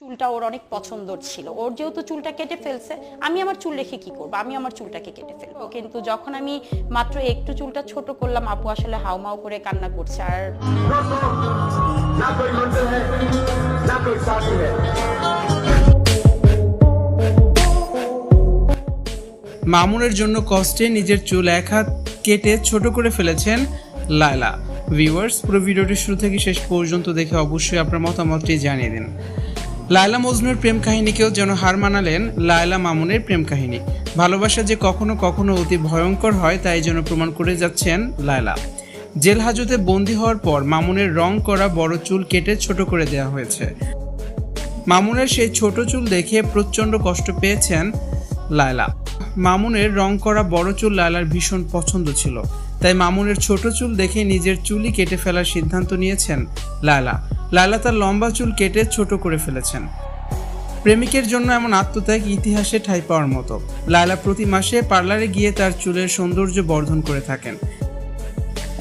চুলটা ওর অনেক পছন্দর ছিল। ওর যেহেতু চুলটা কেটে ফেলছে, আমি আমার চুল রেখে কি করব? আমি আমার চুলটাকে কেটে ফেলব। কিন্তু যখন আমি মাত্র একটু চুলটা ছোট করলাম, আপু আসলে হাউমাউ করে কান্না করছে আর মামুনের জন্য কষ্টে নিজের চুল এক হাত কেটে ছোট করে ফেলেছেন লায়লা। ভিউয়ার্স, পুরো ভিডিওটি শুরু থেকে শেষ পর্যন্ত দেখে অবশ্যই আপনার মতামতটি জানিয়ে দিন। লায়লা মজনুর প্রেম কাহিনীকেও যেন হার মানালেন লায়লা মামুনের প্রেম কাহিনী। ভালোবাসা যে কখনো কখনো অতি ভয়ঙ্কর হয়, তাই যেন প্রমাণ করে যাচ্ছেন লায়লা। জেল হাজতে বন্দী হওয়ার পর মামুনের রং করা বড় চুল কেটে ছোট করে দেওয়া হয়েছে। মামুনের সেই ছোট চুল দেখে প্রচণ্ড কষ্ট পেয়েছেন লায়লা। মামুনের রং করা বড় চুল লায়লার ভীষণ পছন্দ ছিল। তাই মামুনের ছোট চুল দেখে নিজের চুলই কেটে ফেলার সিদ্ধান্ত নিয়েছেন লায়লা লায়লা তার লম্বা চুল কেটে ছোট করে ফেলেছেন। প্রেমিকের জন্য এমন আত্মত্যাগ ইতিহাসে ঠাঁই পাওয়ার মতো। লায়লা প্রতি মাসে পার্লারে গিয়ে তার চুলের সৌন্দর্য বর্ধন করে থাকেন।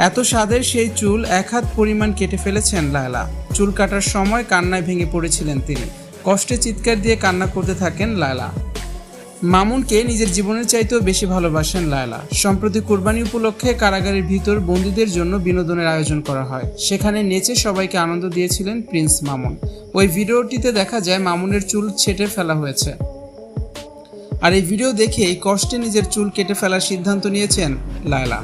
এত স্বাদের সেই চুল এক হাত পরিমাণ কেটে ফেলেছেন লায়লা চুল কাটার সময় কান্নায় ভেঙে পড়েছিলেন তিনি। কষ্টে চিৎকার দিয়ে কান্না করতে থাকেন লায়লা মামুনকে নিজের জীবনের চাইতেও বেশি ভালোবাসেন লায়লা। সম্প্রতি কোরবানি উপলক্ষে কারাগারের ভিতর বন্দীদের জন্য বিনোদনের আয়োজন করা হয়। সেখানে নেচে সবাইকে আনন্দ দিয়েছিলেন প্রিন্স মামুন। ওই ভিডিওটিতে দেখা যায় মামুনের চুল ছেটে ফেলা হয়েছে। আর এই ভিডিও দেখেই কষ্টে নিজের চুল কেটে ফেলার সিদ্ধান্ত নিয়েছেন লায়লা।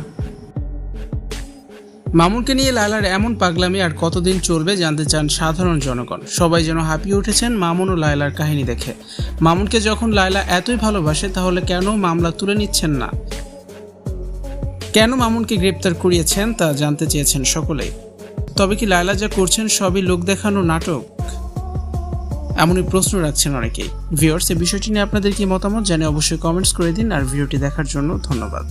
মামুনকে নিয়ে লায়লার এমন পাগলামি আর কতদিন চলবে জানতে চান সাধারণ জনগণ। সবাই যেন হাঁপিয়ে উঠেছেন মামুন ও লায়লার কাহিনী দেখে। মামুনকে যখন লায়লা এতই ভালোবাসে, তাহলে কেন মামলা তুলে নিচ্ছেন না? কেন মামুনকে গ্রেপ্তার করিয়েছেন তা জানতে চেয়েছেন সকলেই। তবে কি লায়লা যা করছেন সবই লোক দেখানো নাটক? এমনই প্রশ্ন রাখছেন অনেকেই। ভিওর্স এই বিষয়টি নিয়ে আপনাদের কি মতামত জানিয়ে অবশ্যই কমেন্টস করে দিন, আর ভিডিওটি দেখার জন্য ধন্যবাদ।